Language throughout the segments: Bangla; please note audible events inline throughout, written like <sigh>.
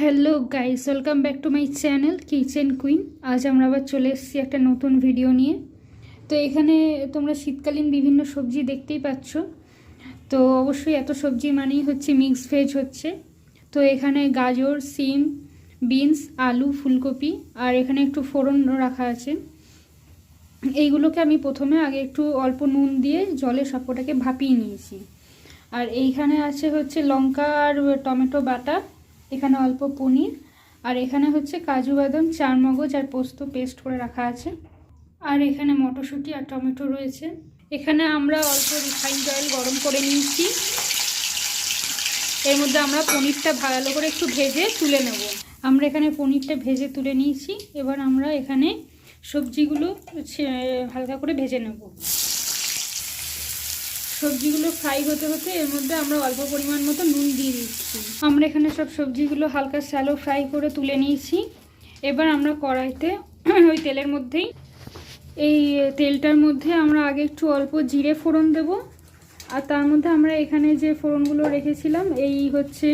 Hello guys welcome back to my channel kitchen queen আজ আমরা আবার চলে এসেছি একটা নতুন ভিডিও নিয়ে। তো এখানে তোমরা শীতকালীন বিভিন্ন সবজি দেখতেই পাচ্ছ। তো অবশ্যই এত সবজি মানেই হচ্ছে মিক্স ভেজ হচ্ছে। তো এখানে গাজর, সিম বিনস আলু, ফুলকপি আর এখানে একটু ফোড়ন রাখা আছে। এইগুলোকে আমি প্রথমে আগে একটু অল্প নুন দিয়ে জলে সবকটাকে ভাপিয়ে নিয়েছি। আর এইখানে আছে হচ্ছে লঙ্কা আর টমেটো বাটা। এখানে অল্প পনির, আর এখানে হচ্ছে কাজু বাদাম, চারমগজ আর পোস্ত পেস্ট করে রাখা আছে। আর এখানে মটরশুঁটি আর টমেটো রয়েছে। এখানে আমরা অল্প রিফাইন্ড অয়েল গরম করে নিয়েছি। এর মধ্যে আমরা পনিরটা ভালো করে একটু ভেজে তুলে নেব। আমরা এখানে পনিরটা ভেজে তুলে নিয়েছি। এবার আমরা এখানে সবজিগুলো হালকা করে ভেজে নেব। সবজিগুলো ফ্রাই হতে হতে এর মধ্যে আমরা অল্প পরিমাণ মতো নুন দিয়ে দিচ্ছি। আমরা এখানে সব সবজিগুলো হালকা স্যালো ফ্রাই করে তুলে নিয়েছি। এবার আমরা কড়াইতে <clears throat> ওই তেলের মধ্যেই, এই তেলটার মধ্যে আমরা আগে একটু অল্প জিরে ফোড়ন দেব। আর তার মধ্যে আমরা এখানে যে ফোড়নগুলো রেখেছিলাম, এই হচ্ছে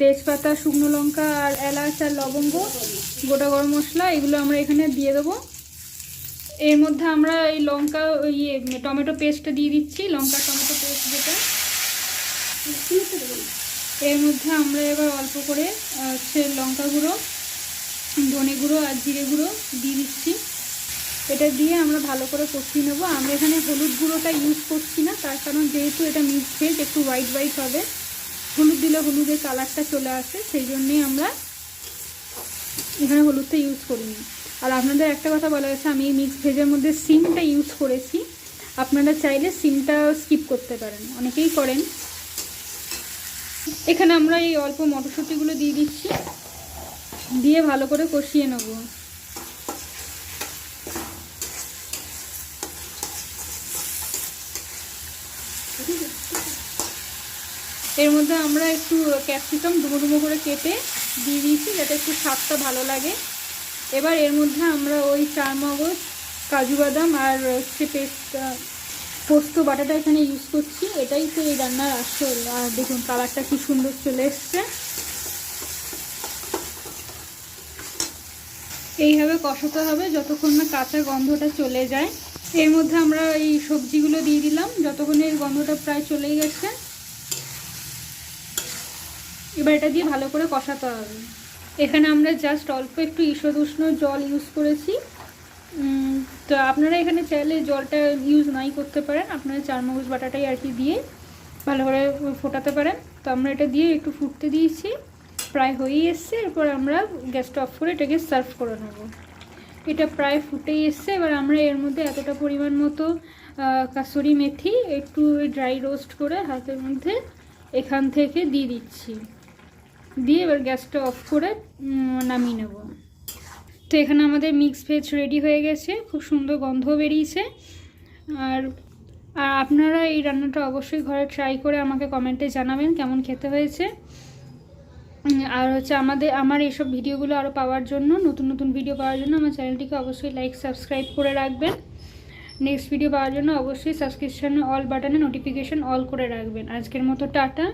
তেজপাতা, শুকনো লঙ্কা আর এলাচ আর লবঙ্গ, গোটা গরম মশলা, এগুলো আমরা এখানে দিয়ে দেবো। এর মধ্যে আমরা এই লঙ্কা ইয়ে টমেটো পেস্টটা দিয়ে দিচ্ছি, লঙ্কা টমেটো পেস্ট যেটা। এর মধ্যে আমরা এবার অল্প করে হচ্ছে লঙ্কা গুঁড়ো, ধনে গুঁড়ো আর জিরে গুঁড়ো দিয়ে দিচ্ছি। এটা দিয়ে আমরা ভালো করে কষিয়ে নেব। আমরা এখানে হলুদ গুঁড়োটা ইউজ করছি না, তার কারণ যেহেতু এটা মিক্স ভেজ, একটু হোয়াইট হোয়াইট হবে। হলুদ দিলে হলুদের কালারটা চলে আসে, সেই জন্যেই আমরা এখানে হলুদটা ইউজ করিনি। আর আপনাদের একটা কথা বলা গেছে আমি এই মিক্স ভেজের মধ্যে সিমটা ইউজ করেছি। আপনারা চাইলে সিমটা স্কিপ করতে পারেন, অনেকেই করেন। এখানে আমরা এই অল্প মটরশুঁটিগুলো দিয়ে দিচ্ছি, দিয়ে ভালো করে কষিয়ে নেব। এর মধ্যে আমরা একটু ক্যাপসিকাম ডুমো ডুমো করে কেটে দিয়ে দিয়েছি, যাতে একটু স্বাদটা ভালো লাগে। এবার এর মধ্যে আমরা ওই চার মগজ কাজু বাদাম আর হচ্ছে পেস্ট পোস্ত, বাটাটা এখানে ইউজ করছি। এটাই তো এই রান্নার আসল। আর দেখুন, কালারটা কি সুন্দর চলে এসছে। এইভাবে কষাতে হবে যতক্ষণ না কাঁচা গন্ধটা চলে যায়। এর মধ্যে আমরা এই সবজিগুলো দিয়ে দিলাম। যতক্ষণ এর গন্ধটা প্রায় চলেই গেছে। এবার এটা দিয়ে ভালো করে কষাতে হবে। এখানে আমরা জাস্ট অল্প একটু ঈষদ উষ্ণ জল ইউজ করেছি। তো আপনারা এখানে চাইলে জলটা ইউজ নাই করতে পারেন। আপনারা চারমগজ বাটাটাই আর কি দিয়ে ভালো করে ফোটাতে পারেন। তো আমরা এটা দিয়ে একটু ফুটতে দিয়েছি। প্রায় হয়েই এসছে। এরপর আমরা গ্যাসটা অফ করে এটাকে সার্ভ করে নেব। এটা প্রায় ফুটেই এসছে। এবার আমরা এর মধ্যে এতটা পরিমাণ মতো কাসুরি মেথি একটু ড্রাই রোস্ট করে হাতের মধ্যে এখান থেকে দিয়ে দিচ্ছি। দিয়ে এবার গ্যাসটা অফ করে নামিয়ে নেব। তো এখানে আমাদের মিক্স ভেজ রেডি হয়ে গেছে, খুব সুন্দর গন্ধ বেরিয়েছে। আর আর আপনারা এই রান্নাটা অবশ্যই ঘরে ট্রাই করে আমাকে কমেন্টে জানাবেন কেমন খেতে হয়েছে। আর হচ্ছে আমাদের, আমার এইসব ভিডিওগুলো আরও পাওয়ার জন্য, নতুন নতুন ভিডিও পাওয়ার জন্য আমার চ্যানেলটিকে অবশ্যই লাইক সাবস্ক্রাইব করে রাখবেন। নেক্সট ভিডিও পাওয়ার জন্য অবশ্যই সাবস্ক্রিপশন অল বাটনে নোটিফিকেশন অল করে রাখবেন। আজকের মতো টাটা।